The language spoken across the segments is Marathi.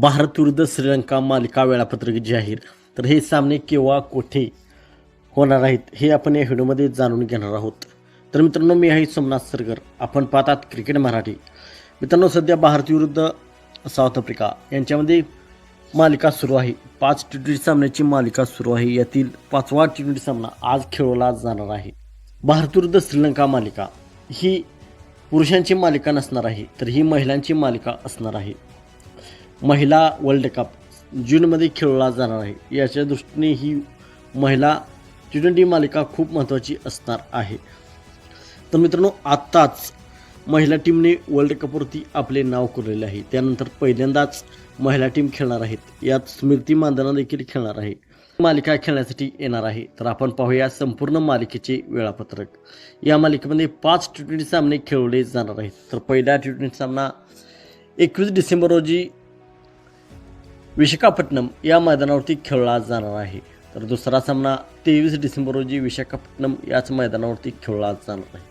भारत विरुद्ध श्रीलंका मालिका वेळापत्रक जाहीर. तर हे सामने केव्हा कोठे होणार आहेत हे आपण या व्हिडिओमध्ये जाणून घेणार आहोत. तर मित्रांनो मी आहे सोमनाथ सरगर. आपण पाहतात क्रिकेट मराठी. मित्रांनो सध्या भारत विरुद्ध साऊथ आफ्रिका यांच्यामध्ये मालिका सुरू आहे. पाच टी ट्वेंटी सामन्याची मालिका सुरू आहे. यातील पाचवा टी ट्वेंटी सामना आज खेळवला जाणार आहे. भारत विरुद्ध श्रीलंका मालिका. ही पुरुषांची मालिका नसणार आहे तर ही महिलांची मालिका असणार आहे. महिला वर्ल्ड कप जूनमध्ये खेळला जाणार आहे. याच्या दृष्टीने ही महिला टी ट्वेंटी मालिका खूप महत्त्वाची असणार आहे. तर मित्रांनो आत्ताच महिला टीमने वर्ल्ड कपवरती आपले नाव कोरलेले आहे. त्यानंतर पहिल्यांदाच महिला टीम खेळणार आहेत. यात स्मृती मानधना देखील खेळणार आहे. मालिका खेळण्यासाठी येणार आहे. तर आपण पाहूया संपूर्ण मालिकेचे वेळापत्रक. या मालिकेमध्ये पाच टी ट्वेंटी सामने खेळवले जाणार आहेत. तर पहिला टी ट्वेंटी सामना एकवीस डिसेंबर रोजी विशाखापट्टणम या मैदानावरती खेळला जाणार आहे. तर दुसरा सामना तेवीस डिसेंबर रोजी विशाखापट्टणम याच मैदानावरती खेळला जाणार आहे.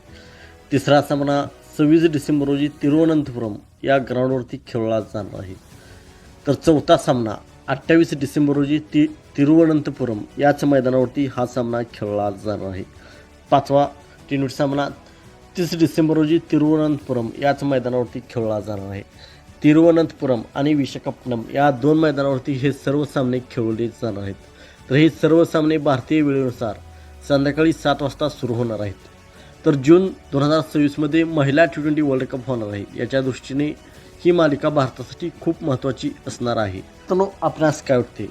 तिसरा सामना सव्वीस डिसेंबर रोजी तिरुवनंतपुरम या ग्राउंडवरती खेळला जाणार आहे. तर चौथा सामना अठ्ठावीस डिसेंबर रोजी ति तिरुवनंतपुरम याच मैदानावरती हा सामना खेळला जाणार आहे. पाचवा टी ट्वेंटी सामना तीस डिसेंबर रोजी तिरुवनंतपुरम याच मैदानावरती खेळला जाणार आहे. तिरुवनंतपुरम आणि विशाखापट्टणम या दोन मैदानावरती हे सर्व सामने खेळवले जाणार आहेत. तर हे सर्व सामने भारतीय वेळेनुसार संध्याकाळी सात वाजता सुरू होणार आहेत. तर जून दोन हजार सव्वीसमध्ये महिला टी ट्वेंटी वर्ल्ड कप होणार आहे. याच्या दृष्टीने ही मालिका भारतासाठी खूप महत्त्वाची असणार आहे. तर आपणास काय वाटते?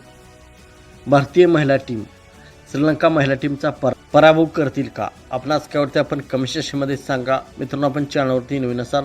भारतीय महिला टीम श्रीलंका महिला टीमचा पर पराभव करतील का? आपणास काय वाटते? आपण कमेंट सेक्शनमध्ये सांगा. मित्रांनो आपण चॅनलवरती नवीन असाल